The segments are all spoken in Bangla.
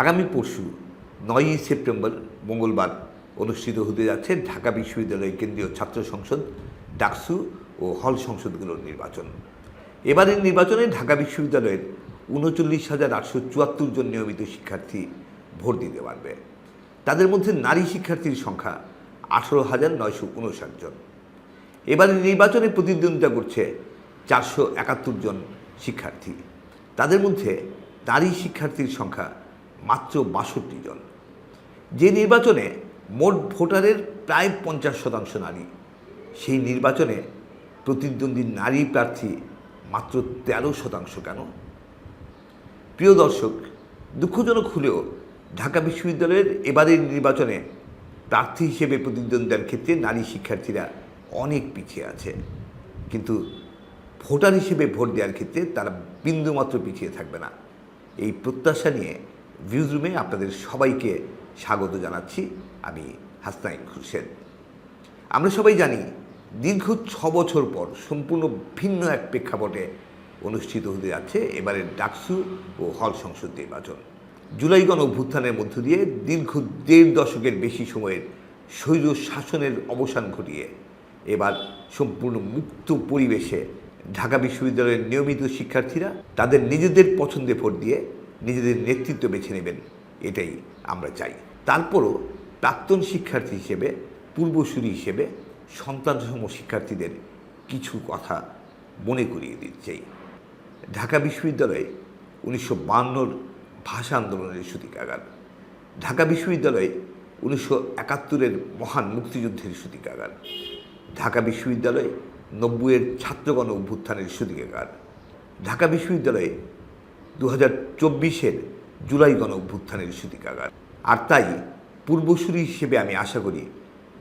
আগামী পরশু নয়ই সেপ্টেম্বর মঙ্গলবার অনুষ্ঠিত হতে যাচ্ছে ঢাকা বিশ্ববিদ্যালয় কেন্দ্রীয় ছাত্র সংসদ, ডাকসু ও হল সংসদগুলোর নির্বাচন। এবারের নির্বাচনে ঢাকা বিশ্ববিদ্যালয়ের উনচল্লিশ হাজার আটশো চুয়াত্তর জন নিয়মিত শিক্ষার্থী ভোট দিতে পারবে। তাদের মধ্যে নারী শিক্ষার্থীর সংখ্যা আঠারো হাজার নয়শো উনষাট জন। এবারের নির্বাচনে প্রতিদ্বন্দ্বিতা করছে চারশো একাত্তর জন শিক্ষার্থী। তাদের মধ্যে নারী শিক্ষার্থীর সংখ্যা মাত্র বাষট্টি জন। যে নির্বাচনে মোট ভোটারের প্রায় পঞ্চাশ শতাংশ নারী, সেই নির্বাচনে প্রতিদ্বন্দ্বী নারী প্রার্থী মাত্র তেরো শতাংশ কেন? প্রিয় দর্শক, দুঃখজনক হলেও ঢাকা বিশ্ববিদ্যালয়ের এবারের নির্বাচনে প্রার্থী হিসেবে প্রতিদ্বন্দ্বিতার ক্ষেত্রে নারী শিক্ষার্থীরা অনেক পিছিয়ে আছে। কিন্তু ভোটার হিসেবে ভোট দেওয়ার ক্ষেত্রে তারা বিন্দুমাত্র পিছিয়ে থাকবে না। এই প্রত্যাশা নিয়ে ভিউজ রুমে আপনাদের সবাইকে স্বাগত জানাচ্ছি। আমি হাসনাইন খুরশেদ আমরা সবাই জানি, দীর্ঘ ছ বছর পর সম্পূর্ণ ভিন্ন এক প্রেক্ষাপটে অনুষ্ঠিত হতে যাচ্ছে এবারের ডাকসু ও হল সংসদ নির্বাচন। জুলাই গণ অভ্যুত্থানের মধ্য দিয়ে দীর্ঘ দেড় দশকের বেশি সময়ের স্বৈর শাসনের অবসান ঘটিয়ে এবার সম্পূর্ণ মুক্ত পরিবেশে ঢাকা বিশ্ববিদ্যালয়ের নিয়মিত শিক্ষার্থীরা তাদের নিজেদের পছন্দে ভোট দিয়ে নিজেদের নেতৃত্ব বেছে নেবেন, এটাই আমরা চাই। তারপরও প্রাক্তন শিক্ষার্থী হিসেবে, পূর্বসূরি হিসেবে সন্তানসম শিক্ষার্থীদের কিছু কথা মনে করিয়ে দিতে চাই। ঢাকা বিশ্ববিদ্যালয়ে উনিশশো বান্নর ভাষা আন্দোলনের সূতিকাগার ঢাকা বিশ্ববিদ্যালয়ে উনিশশো একাত্তরের মহান মুক্তিযুদ্ধের সূতিকাগার ঢাকা বিশ্ববিদ্যালয়ে নব্বইয়ের ছাত্রগণ অভ্যুত্থানের সূতিকাগার ঢাকা বিশ্ববিদ্যালয়ে দু হাজার চব্বিশের জুলাই গণ অভ্যুত্থানের সূতিকাগার আর তাই পূর্বসূরি হিসেবে আমি আশা করি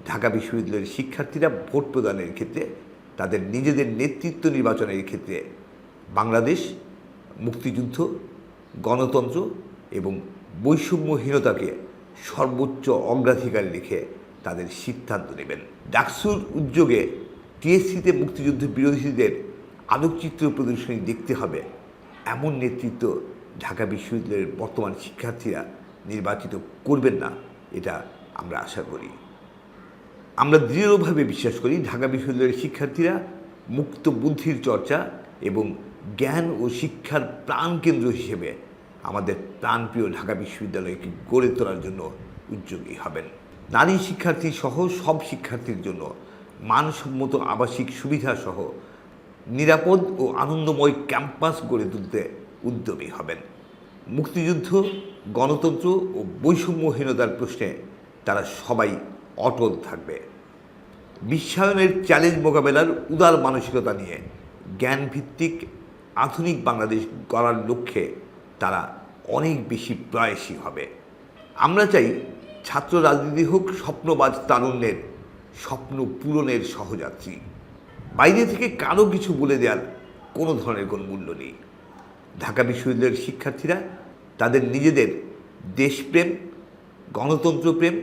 ঢাকা বিশ্ববিদ্যালয়ের শিক্ষার্থীরা ভোট প্রদানের ক্ষেত্রে, তাদের নিজেদের নেতৃত্ব নির্বাচনের ক্ষেত্রে বাংলাদেশ, মুক্তিযুদ্ধ, গণতন্ত্র এবং বৈষম্যহীনতাকে সর্বোচ্চ অগ্রাধিকার রেখে তাদের সিদ্ধান্ত নেবেন। ডাকসুর উদ্যোগে টিএসসিতে মুক্তিযুদ্ধ বিরোধীদের আলোকচিত্র প্রদর্শনী দেখতে হবে। এমন নেতৃত্ব ঢাকা বিশ্ববিদ্যালয়ের বর্তমান শিক্ষার্থীরা নির্বাচিত করবেন না, এটা আমরা আশা করি। আমরা দৃঢ়ভাবে বিশ্বাস করি ঢাকা বিশ্ববিদ্যালয়ের শিক্ষার্থীরা মুক্ত বুদ্ধির চর্চা এবং জ্ঞান ও শিক্ষার প্রাণকেন্দ্র হিসেবে আমাদের প্রাণপ্রিয় ঢাকা বিশ্ববিদ্যালয়কে গড়ে তোলার জন্য উদ্যোগী হবেন। নারী শিক্ষার্থী সহ সব শিক্ষার্থীর জন্য মানসম্মত আবাসিক সুবিধা সহ নিরাপদ ও আনন্দময় ক্যাম্পাস গড়ে তুলতে উদ্যমী হবেন। মুক্তিযুদ্ধ, গণতন্ত্র ও বৈষম্যহীনতার প্রশ্নে তারা সবাই অটল থাকবে। বিশ্বায়নের চ্যালেঞ্জ মোকাবেলার উদার মানসিকতা নিয়ে জ্ঞানভিত্তিক আধুনিক বাংলাদেশ গড়ার লক্ষ্যে তারা অনেক বেশি প্রয়াসী হবে। আমরা চাই ছাত্র রাজনীতি হোক স্বপ্নবাজ তারুণ্যের, স্বপ্ন পূরণের সহযাত্রী। বাইরে থেকে কারও কিছু বলে দেওয়ার কোনো ধরনের কোনো মূল্য নেই। ঢাকা বিশ্ববিদ্যালয়ের শিক্ষার্থীরা তাদের নিজেদের দেশপ্রেম, গণতন্ত্রপ্রেম,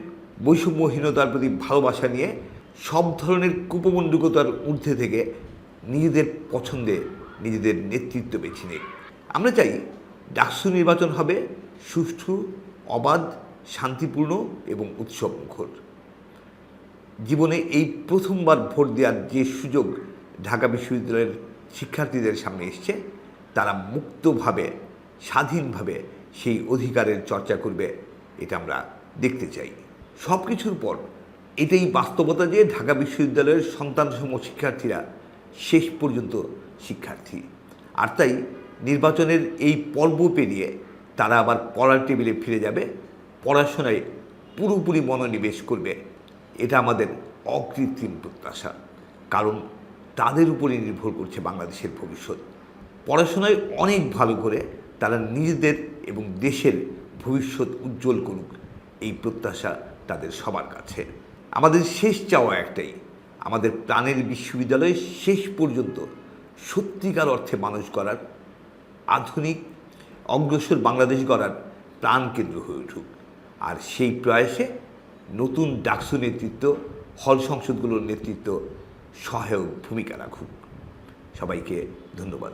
বৈষম্যহীনতার প্রতি ভালোবাসা নিয়ে সব ধরনের কুপমণ্ডুকতার ঊর্ধ্বে থেকে নিজেদের পছন্দে নিজেদের নেতৃত্ব বেছে নেয় আমরা চাই ডাকসু নির্বাচন হবে সুষ্ঠু, অবাধ, শান্তিপূর্ণ এবং উৎসব মুখর জীবনে এই প্রথমবার ভোট দেওয়ার যে সুযোগ ঢাকা বিশ্ববিদ্যালয়ের শিক্ষার্থীদের সামনে এসছে, তারা মুক্তভাবে, স্বাধীনভাবে সেই অধিকারের চর্চা করবে, এটা আমরা দেখতে চাই। সব কিছুর পর এটাই বাস্তবতা যে ঢাকা বিশ্ববিদ্যালয়ের সন্তানসম শিক্ষার্থীরা শেষ পর্যন্ত শিক্ষার্থী। আর তাই নির্বাচনের এই পর্ব পেরিয়ে তারা আবার পড়ার টেবিলে ফিরে যাবে, পড়াশোনায় পুরোপুরি মনোনিবেশ করবে এটা আমাদের অকৃত্রিম প্রত্যাশা। কারণ তাদের উপরে নির্ভর করছে বাংলাদেশের ভবিষ্যৎ। পড়াশোনায় অনেক ভালো করে তারা নিজেদের এবং দেশের ভবিষ্যৎ উজ্জ্বল করুক, এই প্রত্যাশা তাদের সবার কাছে। আমাদের শেষ চাওয়া একটাই, আমাদের প্রাণের বিশ্ববিদ্যালয়ে শেষ পর্যন্ত সত্যিকার অর্থে মানুষ করার আধুনিক, অগ্রসর বাংলাদেশ গড়ার প্রাণকেন্দ্র হয়ে উঠুক। আর সেই প্রয়াসে নতুন ডাকসু নেতৃত্ব হল সংসদগুলোর নেতৃত্ব সহায়ক ভূমিকা রাখুক। সবাইকে ধন্যবাদ।